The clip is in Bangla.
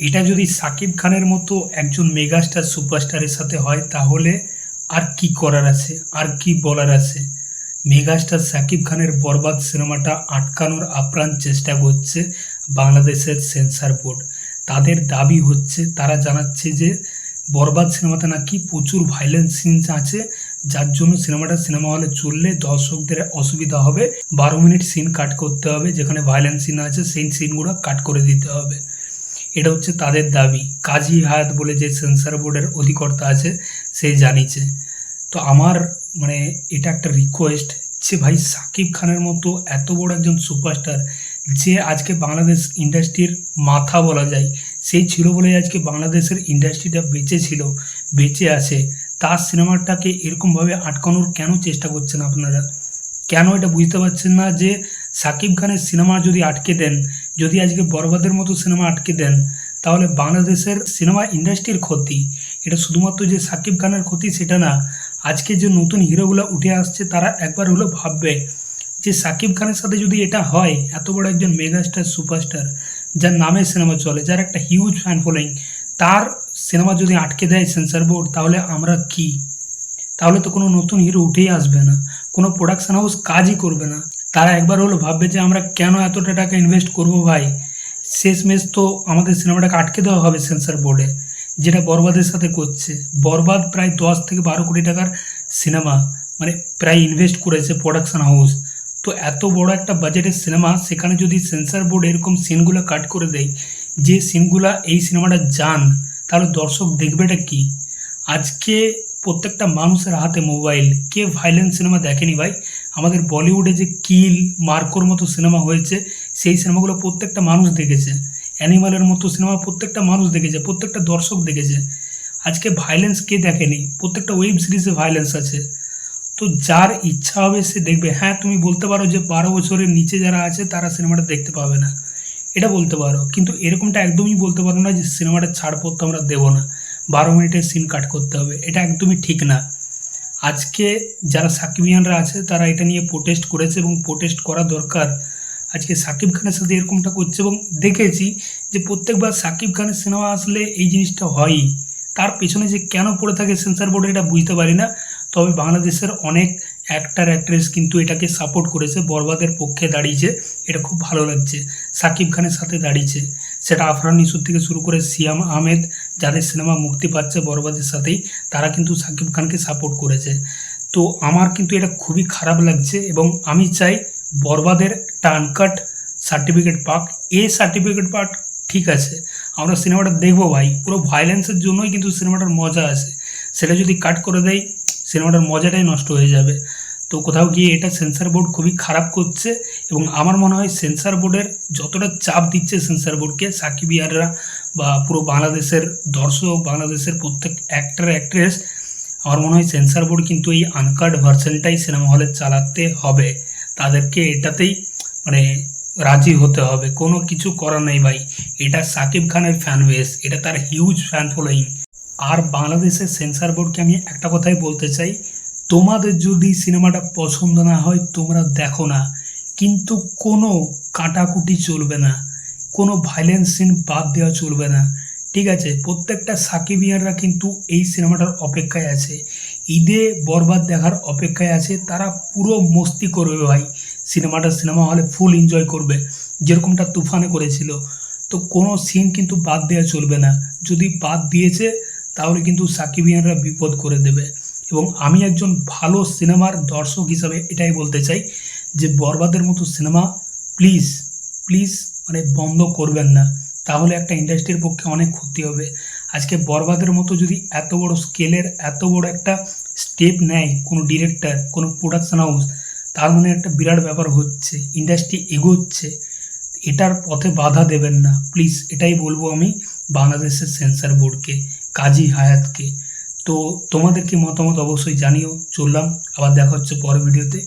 এটা যদি সাকিব খানের মতো একজন মেগাস্টার সুপারস্টারের সাথে হয় তাহলে আর কি করার আছে? আর কি বলার আছে? মেগাস্টার সাকিব খানের বরবাদ সিনেমাটা আটকানোর আপ্রাণ চেষ্টা করছে বাংলাদেশের সেন্সার বোর্ড। তাদের দাবি হচ্ছে তারা জানাচ্ছে যে বরবাদ সিনেমাতে নাকি প্রচুর ভাইলেন্স সিনস আছে যার জন্য সিনেমাটা সিনেমা হলে চললে দর্শকদের অসুবিধা হবে। বারো মিনিট সিন কাট করতে হবে যেখানে ভাইলেন্স সিন আছে সেই সিনগুলো কাট করে দিতে হবে। এটা হচ্ছে তাদের দাবি। কাজী হায়াত বলে যে সেন্সার বোর্ডের অধিকর্তা আছে, সে জানিয়েছে। তো আমার মানে এটা একটা রিকোয়েস্ট যে ভাই সাকিব খানের মতো এত বড় একজন সুপারস্টার যে আজকে বাংলাদেশ ইন্ডাস্ট্রির মাথা বলা যায় সেই ছিল বলে আজকে বাংলাদেশের ইন্ডাস্ট্রিটা বেঁচে ছিল, বেঁচে আছে, তার সিনেমাটাকে এরকমভাবে আটকানোর কেন চেষ্টা করছেন আপনারা? কেন এটা বুঝতে পারছেন না যে সাকিব খানের সিনেমা যদি আটকে দেন যদি আজকে বরবাদের মতো সিনেমা আটকে দেন, তাহলে বাংলাদেশের সিনেমা ইন্ডাস্ট্রির ক্ষতি। এটা শুধুমাত্র যে সাকিব খানের ক্ষতি সেটা না, আজকে যে নতুন হিরোগুলো উঠে আসছে তারা একবার হলো ভাববে যে সাকিব খানের সাথে যদি এটা হয়, এত বড় একজন মেগাস্টার, সুপারস্টার, যার নামে সিনেমা চলে, যার একটা হিউজ ফ্যান ফলোয়িং তার সিনেমা যদি আটকে দেয় সেন্সার বোর্ড তাহলে আমরা কি? তাহলে তো কোনো নতুন হিরো উঠেই আসবে না। কোনো প্রোডাকশন হাউস কাজই করবে না। তারা একবার হলো ভাববে যে আমরা কেন এতটা টাকা ইনভেস্ট করব ভাই? শেষমেশ তো আমাদের সিনেমাটাকে আটকে দেওয়া হবে সেন্সার বোর্ডে যেটা বরবাদের সাথে করছে। বরবাদ প্রায় দশ থেকে বারো কোটি টাকার সিনেমা মানে প্রায় ইনভেস্ট করেছে প্রোডাকশন হাউস তো এত বড় একটা বাজেটের সিনেমা, সেখানে যদি সেন্সার বোর্ড এরকম সিনগুলো কাট করে দেয়, যে সিনগুলা এই সিনেমাটা যান, তাহলে দর্শক দেখবেটা কি? আজকে প্রত্যেকটা মানুষের হাতে মোবাইল কে ভাইলেন্ট সিনেমা দেখেনি ভাই? আমাদের বলিউডে যে কিল, মার্কোর মতো সিনেমা হয়েছে, সেই সিনেমাগুলো প্রত্যেকটা মানুষ দেখেছে। অ্যানিমালের মতো সিনেমা প্রত্যেকটা মানুষ দেখেছে, প্রত্যেকটা দর্শক দেখেছে। আজকে ভাইলেন্স কে দেখেনি? প্রত্যেকটা ওয়েব সিরিজে ভাইলেন্স আছে। তো যার ইচ্ছা হবে সে দেখবে। হ্যাঁ তুমি বলতে পারো যে বারো বছরের নিচে যারা আছে, তারা সিনেমাটা দেখতে পাবে না। এটা বলতে পারো। কিন্তু এরকমটা একদমই বলতে পারো না যে সিনেমাটা ছাড়পত্র আমরা দেবো না। বারো মিনিটের সিন কাট করতে হবে। এটা একদমই ঠিক না। আজকে যারা সাকিবিয়ানরা আছে, তারা এটা নিয়ে প্রোটেস্ট করেছে এবং প্রোটেস্ট করা দরকার। আজকে সাকিব খানের সাথে এরকমটা করছে এবং দেখেছি যে প্রত্যেকবার সাকিব খানের সিনেমা আসলে এই জিনিসটা হয়ই তার পেছনে যে কেন পড়ে থাকে সেন্সার বোর্ডে এটা বুঝতে পারি না, তবে বাংলাদেশের অনেক অ্যাক্টার অ্যাক্ট্রেস কিন্তু এটাকে সাপোর্ট করেছে, বরবাদের পক্ষে দাঁড়িয়েছে। এটা খুব ভালো লাগছে। সাকিব খানের সাথে দাঁড়িয়েছে। সেটা আফরান ইসুর থেকে শুরু করে সিয়াম আহমেদ যাদের সিনেমা মুক্তি পাচ্ছে বরবাদের সাথেই, তারা কিন্তু সাকিব খানকে সাপোর্ট করেছে। তো আমার কিন্তু এটা খুবই খারাপ লাগছে এবং আমি চাই বরবাদের একটা আনকাট সার্টিফিকেট পাক। এ সার্টিফিকেট পাক ঠিক আছে, আমরা সিনেমাটা দেখব ভাই। পুরো ভাইলেন্সের জন্যই কিন্তু সিনেমাটার মজা আছে। সেটা যদি কাট করে দেয় সিনেমাটার মজাটাই নষ্ট হয়ে যাবে। তো কোথাও গিয়ে এটা সেন্সার বোর্ড খুবই খারাপ করছে এবং আমার মনে হয় সেন্সার বোর্ডের যতটা চাপ দিচ্ছে সেন্সার বোর্ডকে সাকিবিয়াররা বা পুরো বাংলাদেশের দর্শক, বাংলাদেশের প্রত্যেক অ্যাক্টার অ্যাক্ট্রেস আমার মনে হয় সেন্সার বোর্ড কিন্তু এই আনকাট ভার্সনটাই সিনেমা হলে চালাতে হবে। তাদেরকে এটাতেই মানে রাজি হতে হবে। কোনো কিছু করার নেই ভাই। এটা সাকিব খানের ফ্যান বেস এটা তার হিউজ ফ্যান ফলোয়িং আর বাংলাদেশের সেন্সার বোর্ডকে আমি একটা কথাই বলতে চাই তোমাদের যদি সিনেমাটা পছন্দ না হয়, তোমরা দেখো না। কিন্তু কোনো কাটাকুটি চলবে না। কোনো ভাইলেন্স সিন বাদ দেওয়া চলবে না। ঠিক আছে? প্রত্যেকটা সাকিবিয়ানরা কিন্তু এই সিনেমাটার অপেক্ষায় আছে। ঈদে বরবাদ দেখার অপেক্ষায় আছে। তারা পুরো মস্তি করবে ভাই। সিনেমাটা সিনেমা হলে ফুল এনজয় করবে। যেরকমটা তুফানে করেছিল। তো কোনো সিন কিন্তু বাদ দেওয়া চলবে না। যদি বাদ দিয়েছে, তাহলে কিন্তু সাকিবিয়ানরা বিপদ করে দেবে। এবং আমি একজন ভালো সিনেমার দর্শক হিসাবে এটাই বলতে চাই যে বরবাদের মতো সিনেমা প্লিজ প্লিজ মানে বন্ধ করবেন না। তাহলে একটা ইন্ডাস্ট্রির পক্ষে অনেক ক্ষতি হবে। আজকে বরবাদের মতো যদি এত বড় স্কেলের এত বড় একটা স্টেপ নেয় কোনো ডিরেক্টর কোনো প্রোডাকশন হাউস তার মানে একটা বিরাট ব্যাপার হচ্ছে ইন্ডাস্ট্রি এগোচ্ছে। এটার পথে বাধা দেবেন না। প্লিজ এটাই বলব আমি বাংলাদেশের সেন্সার বোর্ডকে কাজী হায়াতকে। তো তোমাদের কি মতামত অবশ্যই জানিও। চললাম আবার দেখা হচ্ছে পরের ভিডিওতে।